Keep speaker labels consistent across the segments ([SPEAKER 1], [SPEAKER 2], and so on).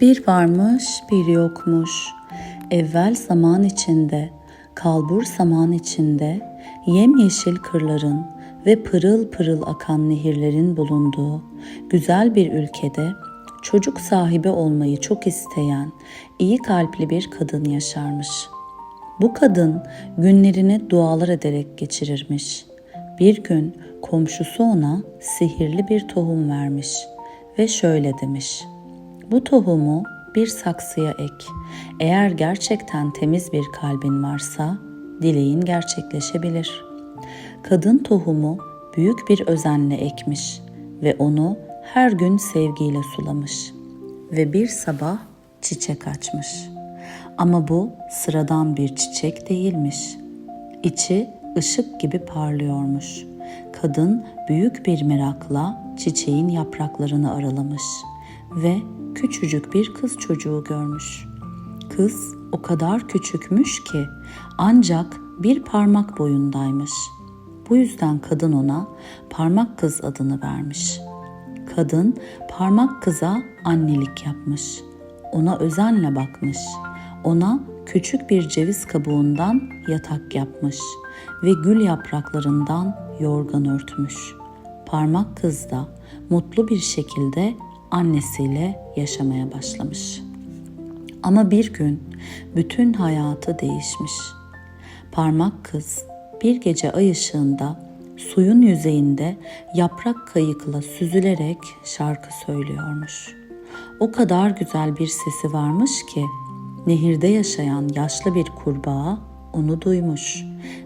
[SPEAKER 1] Bir varmış, bir yokmuş. Evvel zaman içinde, kalbur zaman içinde, yemyeşil kırların ve pırıl pırıl akan nehirlerin bulunduğu güzel bir ülkede çocuk sahibi olmayı çok isteyen iyi kalpli bir kadın yaşarmış. Bu kadın günlerini dualar ederek geçirirmiş. Bir gün komşusu ona sihirli bir tohum vermiş ve şöyle demiş. Bu tohumu bir saksıya ek. Eğer gerçekten temiz bir kalbin varsa dileğin gerçekleşebilir. Kadın tohumu büyük bir özenle ekmiş ve onu her gün sevgiyle sulamış ve bir sabah çiçek açmış. Ama bu sıradan bir çiçek değilmiş. İçi ışık gibi parlıyormuş. Kadın büyük bir merakla çiçeğin yapraklarını aralamış ve küçücük bir kız çocuğu görmüş. Kız o kadar küçükmüş ki ancak bir parmak boyundaymış. Bu yüzden kadın ona parmak kız adını vermiş. Kadın parmak kıza annelik yapmış. Ona özenle bakmış. Ona küçük bir ceviz kabuğundan yatak yapmış ve gül yapraklarından yorgan örtmüş. Parmak kız da mutlu bir şekilde annesiyle yaşamaya başlamış. Ama bir gün bütün hayatı değişmiş. Parmak kız bir gece ay ışığında suyun yüzeyinde yaprak kayıkla süzülerek şarkı söylüyormuş. O kadar güzel bir sesi varmış ki nehirde yaşayan yaşlı bir kurbağa onu duymuş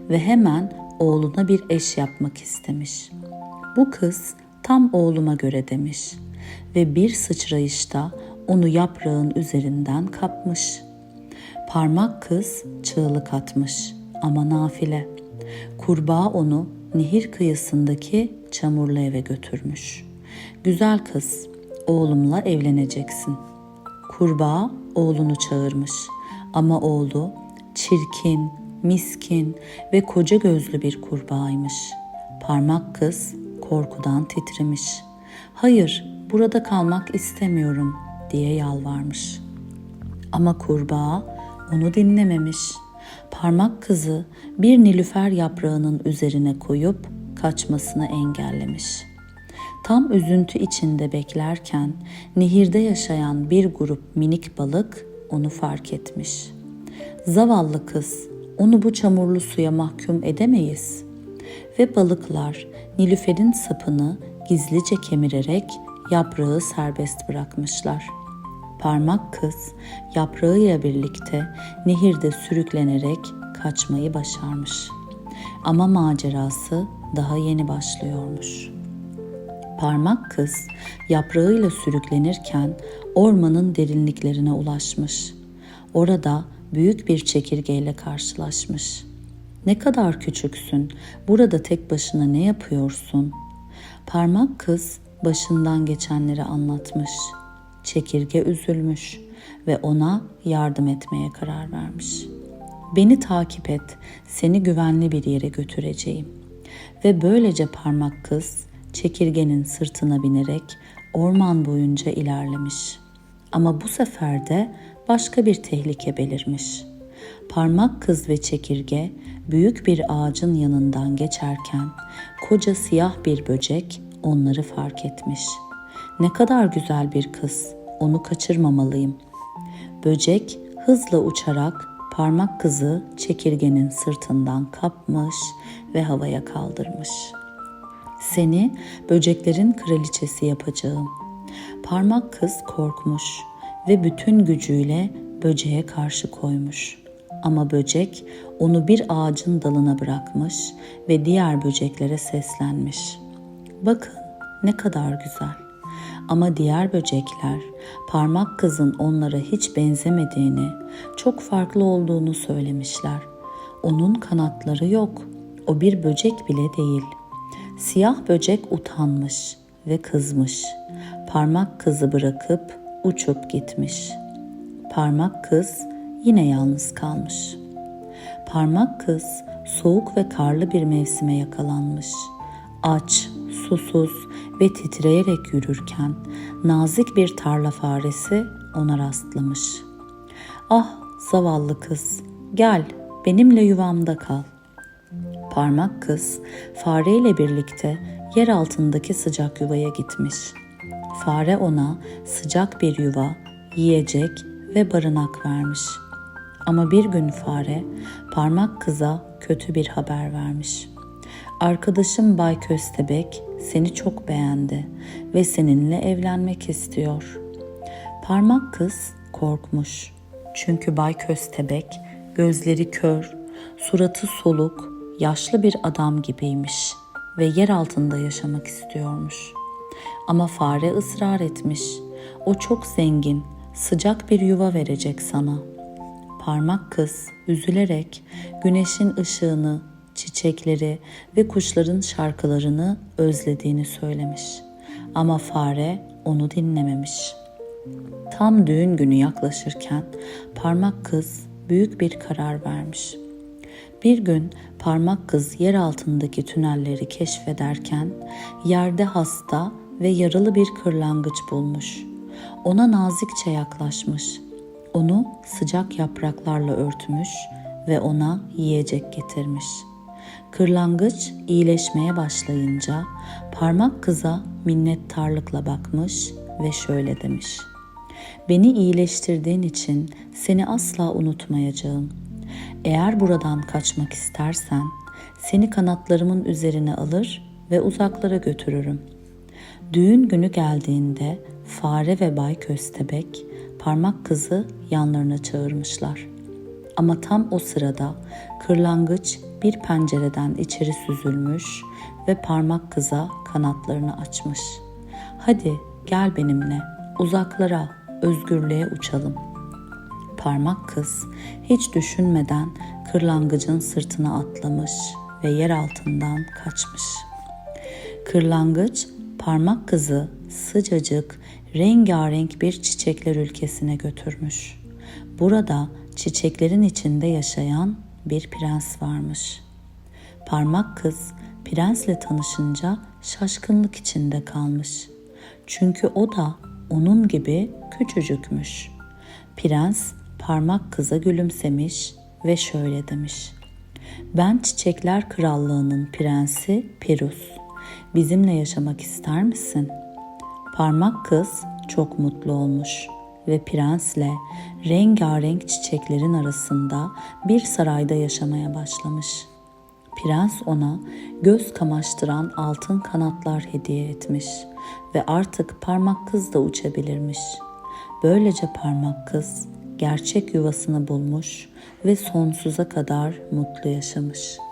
[SPEAKER 1] ve hemen oğluna bir eş yapmak istemiş. Bu kız tam oğluma göre demiş ve bir sıçrayışta onu yaprağın üzerinden kapmış. Parmak kız çığlık atmış ama nafile. Kurbağa onu nehir kıyısındaki çamurlu eve götürmüş. Güzel kız, oğlumla evleneceksin. Kurbağa oğlunu çağırmış ama oğlu çirkin, miskin ve koca gözlü bir kurbağaymış. Parmak kız korkudan titremiş. Hayır, burada kalmak istemiyorum diye yalvarmış. Ama kurbağa onu dinlememiş. Parmak kızı bir nilüfer yaprağının üzerine koyup kaçmasını engellemiş. Tam üzüntü içinde beklerken nehirde yaşayan bir grup minik balık onu fark etmiş. Zavallı kız, onu bu çamurlu suya mahkum edemeyiz. Ve balıklar Nilüfer'in sapını gizlice kemirerek yaprağı serbest bırakmışlar. Parmak kız yaprağıyla birlikte nehirde sürüklenerek kaçmayı başarmış. Ama macerası daha yeni başlıyormuş. Parmak kız yaprağıyla sürüklenirken ormanın derinliklerine ulaşmış. Orada büyük bir çekirgeyle karşılaşmış. Ne kadar küçüksün, burada tek başına ne yapıyorsun? Parmak kız başından geçenleri anlatmış. Çekirge üzülmüş ve ona yardım etmeye karar vermiş. Beni takip et, seni güvenli bir yere götüreceğim. Ve böylece parmak kız çekirgenin sırtına binerek orman boyunca ilerlemiş. Ama bu sefer de başka bir tehlike belirmiş. Parmak kız ve çekirge büyük bir ağacın yanından geçerken koca siyah bir böcek onları fark etmiş. Ne kadar güzel bir kız, onu kaçırmamalıyım. Böcek hızla uçarak parmak kızı çekirgenin sırtından kapmış ve havaya kaldırmış. Seni böceklerin kraliçesi yapacağım. Parmak kız korkmuş ve bütün gücüyle böceğe karşı koymuş. Ama böcek onu bir ağacın dalına bırakmış ve diğer böceklere seslenmiş. Bakın ne kadar güzel. Ama diğer böcekler parmak kızın onlara hiç benzemediğini, çok farklı olduğunu söylemişler. Onun kanatları yok. O bir böcek bile değil. Siyah böcek utanmış ve kızmış. Parmak kızı bırakıp uçup gitmiş. Parmak kız yine yalnız kalmış. Parmak kız soğuk ve karlı bir mevsime yakalanmış. Aç, susuz ve titreyerek yürürken nazik bir tarla faresi ona rastlamış. Ah zavallı kız, gel benimle yuvamda kal. Parmak kız fareyle birlikte yer altındaki sıcak yuvaya gitmiş. Fare ona sıcak bir yuva, yiyecek ve barınak vermiş. Ama bir gün fare parmak kıza kötü bir haber vermiş. Arkadaşım Bay Köstebek seni çok beğendi ve seninle evlenmek istiyor. Parmak kız korkmuş. Çünkü Bay Köstebek gözleri kör, suratı soluk, yaşlı bir adam gibiymiş ve yer altında yaşamak istiyormuş. Ama fare ısrar etmiş. O çok zengin, sıcak bir yuva verecek sana. Parmak kız üzülerek güneşin ışığını, çiçekleri ve kuşların şarkılarını özlediğini söylemiş. Ama fare onu dinlememiş. Tam düğün günü yaklaşırken parmak kız büyük bir karar vermiş. Bir gün parmak kız yer altındaki tünelleri keşfederken yerde hasta ve yaralı bir kırlangıç bulmuş. Ona nazikçe yaklaşmış. Onu sıcak yapraklarla örtmüş ve ona yiyecek getirmiş. Kırlangıç iyileşmeye başlayınca parmak kıza minnettarlıkla bakmış ve şöyle demiş. Beni iyileştirdiğin için seni asla unutmayacağım. Eğer buradan kaçmak istersen seni kanatlarımın üzerine alır ve uzaklara götürürüm. Düğün günü geldiğinde fare ve bay köstebek parmak kızı yanlarına çağırmışlar. Ama tam o sırada kırlangıç bir pencereden içeri süzülmüş ve parmak kıza kanatlarını açmış. Hadi gel benimle uzaklara, özgürlüğe uçalım. Parmak kız hiç düşünmeden kırlangıcın sırtına atlamış ve yer altından kaçmış. Kırlangıç parmak kızı sıcacık, rengarenk bir çiçekler ülkesine götürmüş. Burada çiçeklerin içinde yaşayan bir prens varmış. Parmak kız prensle tanışınca şaşkınlık içinde kalmış. Çünkü o da onun gibi küçücükmüş. Prens parmak kıza gülümsemiş ve şöyle demiş. Ben Çiçekler Krallığı'nın prensi Pirus. Bizimle yaşamak ister misin? Parmak kız çok mutlu olmuş ve prensle rengarenk çiçeklerin arasında bir sarayda yaşamaya başlamış. Prens ona göz kamaştıran altın kanatlar hediye etmiş ve artık parmak kız da uçabilirmiş. Böylece parmak kız gerçek yuvasını bulmuş ve sonsuza kadar mutlu yaşamış.''